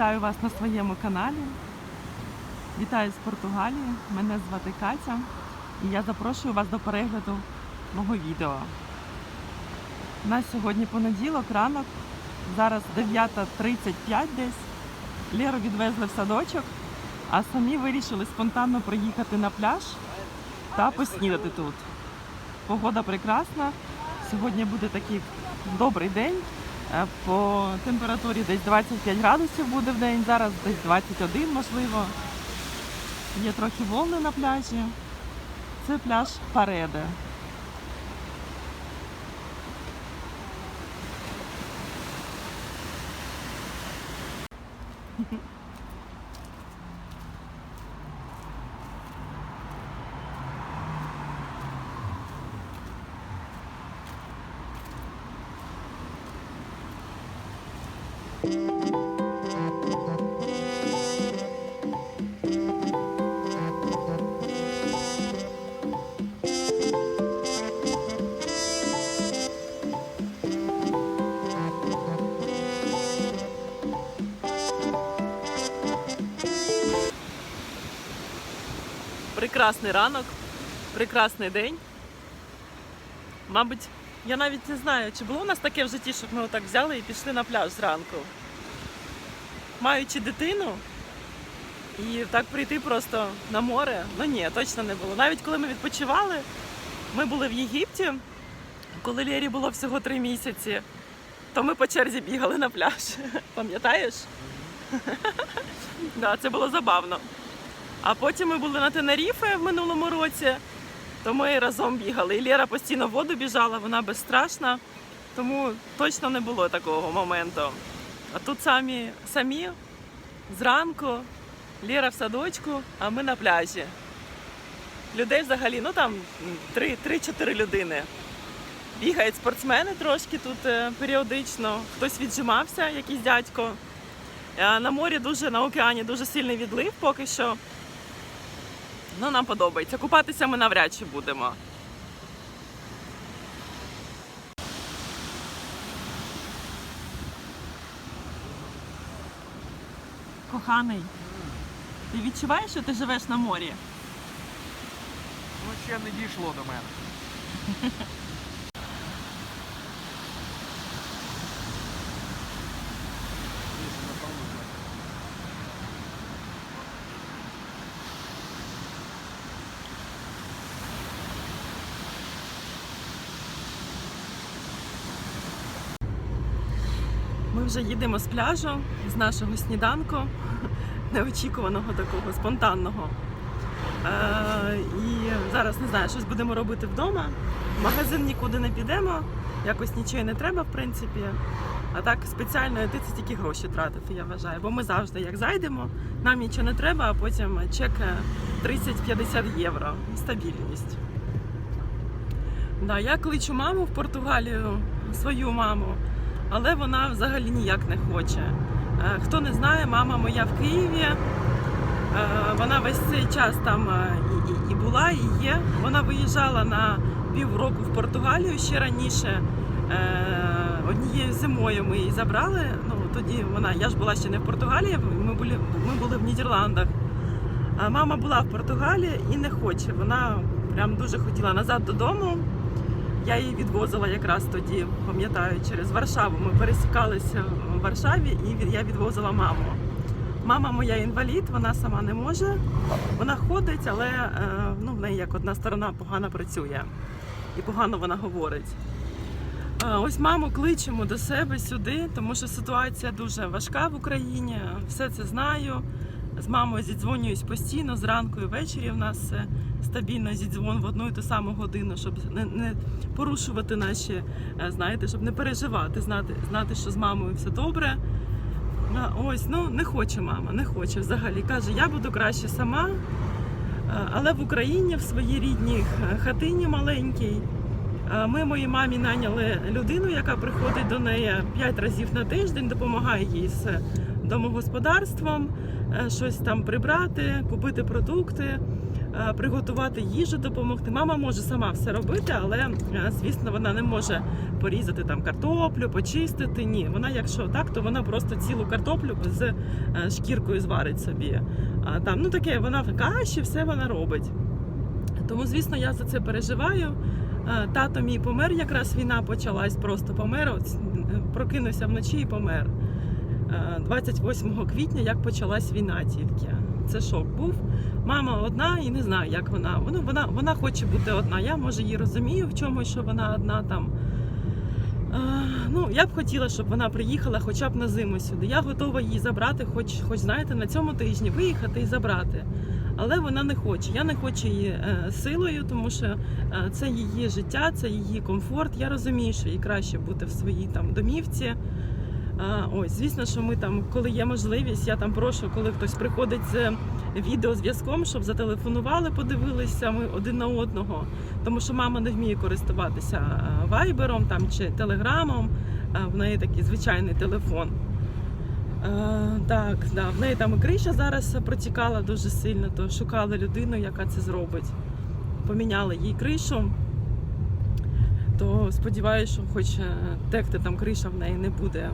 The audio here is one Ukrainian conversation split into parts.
Вітаю вас на своєму каналі. Вітаю з Португалії. Мене звати Катя і я запрошую вас до перегляду мого відео. У нас сьогодні понеділок, ранок, зараз 9.35 десь. Леру відвезли в садочок, а самі вирішили спонтанно приїхати на пляж та поснідати тут. Погода прекрасна. Сьогодні буде такий добрий день. Е, По температурі десь 25 градусів буде в день, зараз десь 21 можливо. Є трохи волни на пляжі. Це пляж Пареде. Прекрасний ранок, прекрасний день. Мабуть, я навіть не знаю, чи було у нас таке в житті, щоб ми отак взяли і пішли на пляж зранку. Маючи дитину і так прийти просто на море, ну ні, точно не було. Навіть коли ми відпочивали, ми були в Єгипті, коли Лєрі було всього три місяці, то ми по черзі бігали на пляж. Пам'ятаєш? Да, це було забавно. А потім ми були на Тенеріфе в минулому році, то ми разом бігали. І Лєра постійно в воду біжала, вона безстрашна, тому точно не було такого моменту. А тут самі, самі зранку, Лєра в садочку, а ми на пляжі. Людей взагалі, ну там 3-4 людини. Бігають спортсмени трошки тут е, періодично. Хтось віджимався, якийсь дядько. Е, На морі дуже, на океані дуже сильний відлив поки що. Ну, нам подобається. Купатися ми навряд чи будемо. Коханий, ти відчуваєш, що ти живеш на морі? Ну, ще не дійшло до мене. вже їдемо з пляжу, з нашого сніданку, неочікуваного такого, спонтанного. Е, і зараз не знаю, щось будемо робити вдома. В магазин нікуди не підемо, якось нічого не треба, в принципі. А так спеціально йти це тільки гроші тратити, я вважаю. Бо ми завжди як зайдемо, нам нічого не треба, а потім чек е, 30-50 євро. Стабільність. Да, я кличу маму в Португалію, свою маму, але вона взагалі ніяк не хоче. Е, Хто не знає, мама моя в Києві. Е, Вона весь цей час там е, і, була, і є. Вона виїжджала на півроку в Португалію ще раніше. Однією зимою ми її забрали. Ну тоді вона, я ж була ще не в Португалії, ми були, ми були в Нідерландах. А мама була в Португалії і не хоче. Вона прям дуже хотіла назад додому. Я її відвозила якраз тоді, пам'ятаю, через Варшаву. Ми пересікалися в Варшаві і я відвозила маму. Мама моя інвалід, вона сама не може. Вона ходить, але е, ну, в неї як одна сторона погано працює і погано вона говорить. Е, Ось маму кличемо до себе сюди, тому що ситуація дуже важка в Україні. Все це знаю. З мамою зідзвонююсь постійно, зранку і ввечері в нас е, стабільно зідзвон в одну і ту саму годину, щоб не, не порушувати наші, е, знаєте, щоб не переживати, знати, знати, що з мамою все добре. Ось, ну не хоче мама, не хоче взагалі. Каже, я буду краще сама, Е, але в Україні в своїй рідній хатині маленькій. Ми моїй мамі наняли людину, яка приходить до неї 5 разів на тиждень, допомагає їй з домогосподарством, е, щось там прибрати, купити продукти, е, приготувати їжу, допомогти. Мама може сама все робити, але е, звісно вона не може порізати там картоплю, почистити. Ні, вона, якщо так, то вона просто цілу картоплю з шкіркою зварить собі. Там ну таке, вона в каші, все вона робить. Тому, звісно, я за це переживаю. Тато мій помер, якраз війна почалась, просто помер. Прокинувся вночі і помер. Е, 28 квітня, як почалась війна тільки. Це шок був. Мама одна і не знаю, як вона. Ну, вона, вона хоче бути одна. Я може її розумію в чомусь, що вона одна там. Е, Ну, я б хотіла, щоб вона приїхала хоча б на зиму сюди. Я готова її забрати, хоч, хоч знаєте, на цьому тижні виїхати і забрати. Але вона не хоче. Я не хочу її е, силою, тому що е, це її життя, це її комфорт. Я розумію, що їй краще бути в своїй там домівці. Е, ось, звісно, що ми там, коли є можливість, я там прошу, коли хтось приходить з відеозв'язком, щоб зателефонували, подивилися ми один на одного. Тому що мама не вміє користуватися е, вайбером там чи телеграмом. Е, В неї такий звичайний телефон. Е, так, да, в неї там і криша зараз протікала дуже сильно, то шукали людину, яка це зробить. Поміняли їй кришу. То сподіваюся, що хоч е, текти там криша в неї не буде.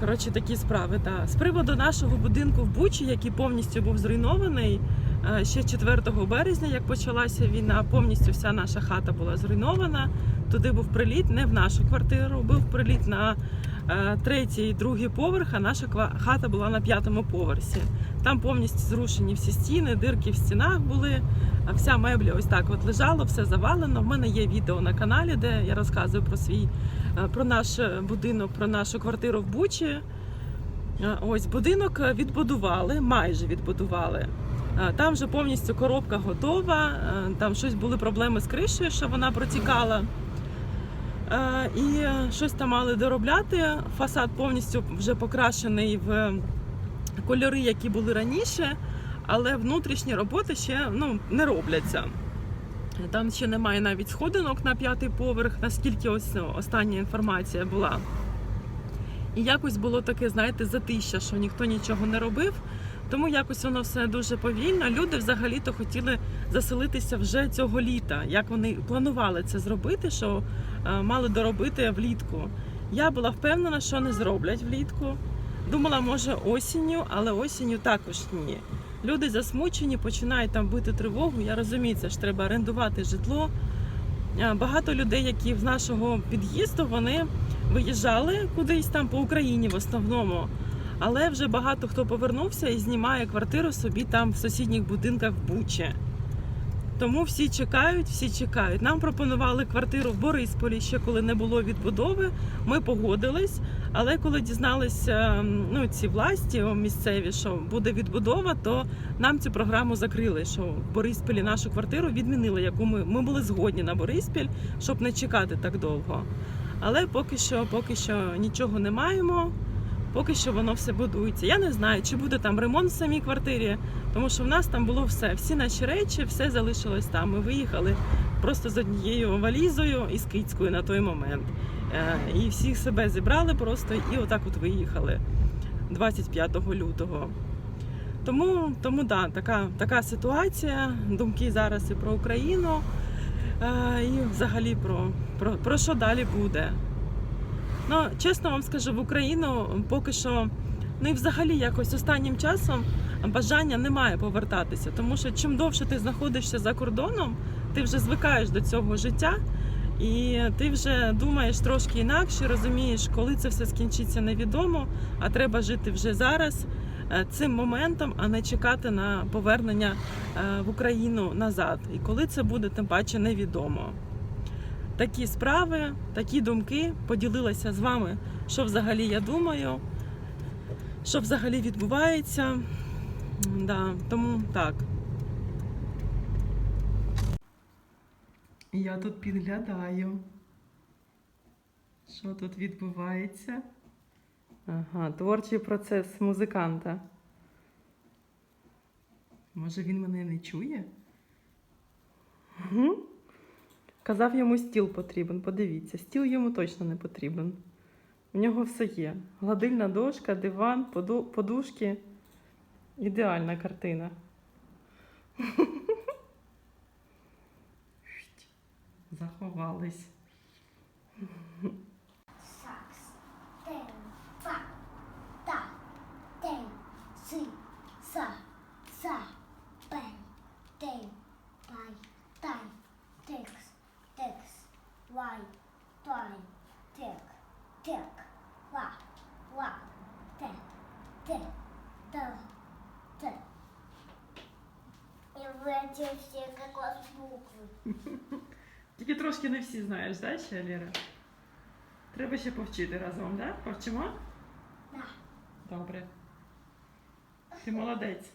Коротше, такі справи. Да. З приводу нашого будинку в Бучі, який повністю був зруйнований, е, ще 4 березня, як почалася війна, повністю вся наша хата була зруйнована. Туди був приліт не в нашу квартиру, був приліт на е, третій другий поверх, а наша хата була на п'ятому поверсі. Там повністю зрушені всі стіни, дирки в стінах були. Вся мебля ось так от лежала, все завалено. В мене є відео на каналі, де я розказую про свій про наш е, будинок, про нашу квартиру в Бучі. Е, Ось будинок е, відбудували, майже відбудували. Е, Там вже повністю коробка готова. е, Там щось були проблеми з кришею, що вона протікала. Е, І е, щось там мали доробляти. Фасад повністю вже покрашений в кольори, які були раніше, але внутрішні роботи ще ну, не робляться. Там ще немає навіть сходинок на п'ятий поверх, наскільки ось ну, остання інформація була. І якось було таке, знаєте, затища, що ніхто нічого не робив. Тому якось воно все дуже повільно. Люди взагалі-то хотіли заселитися вже цього літа. Як вони планували це зробити, що е, мали доробити влітку. Я була впевнена, що не зроблять влітку. Думала, може осінню, але осінню також ні. Люди засмучені, починають там бити тривогу. Я розумію, це ж треба орендувати житло. Багато людей, які з нашого під'їзду, вони виїжджали кудись там по Україні в основному. Але вже багато хто повернувся і знімає квартиру собі там в сусідніх будинках в Бучі. Тому всі чекають, всі чекають. Нам пропонували квартиру в Борисполі ще коли не було відбудови. Ми погодились. Але коли дізналися ну, ці власті місцеві, що буде відбудова, то нам цю програму закрили. Що в Борисполі нашу квартиру відмінили, яку ми, ми були згодні на Бориспіль, щоб не чекати так довго. Але поки що, поки що нічого не маємо. Поки що воно все будується. Я не знаю, чи буде там ремонт в самій квартирі, тому що в нас там було все. Всі наші речі, все залишилось там. Ми виїхали просто з однією валізою і з кицькою на той момент. Е, І всіх себе зібрали просто і отак от виїхали 25 лютого. Тому, тому да, така, така ситуація. Думки зараз і про Україну, е, і взагалі про, про, про що далі буде. Ну, чесно вам скажу, в Україну поки що, ну і взагалі якось останнім часом бажання немає повертатися, тому що чим довше ти знаходишся за кордоном, ти вже звикаєш до цього життя, і ти вже думаєш трошки інакше, розумієш, коли це все скінчиться, невідомо, а треба жити вже зараз. е, Цим моментом, а не чекати на повернення е, в Україну назад. І коли це буде, тим паче невідомо такі справи, такі думки. Поділилася з вами, що взагалі я думаю, що взагалі відбувається. Да, тому так. Я тут підглядаю. Що тут відбувається? Ага, творчий процес музиканта. Може він мене не чує? Казав, йому стіл потрібен. Подивіться, стіл йому точно не потрібен. У нього все є. Гладильна дошка, диван, поду- подушки. Ідеальна картина. Заховались. Буквы. Тільки трошки не всі знаєш, да, ще, Ліра? Треба ще повчити разом, да? Повчимо? Да. Добре. Ти молодець.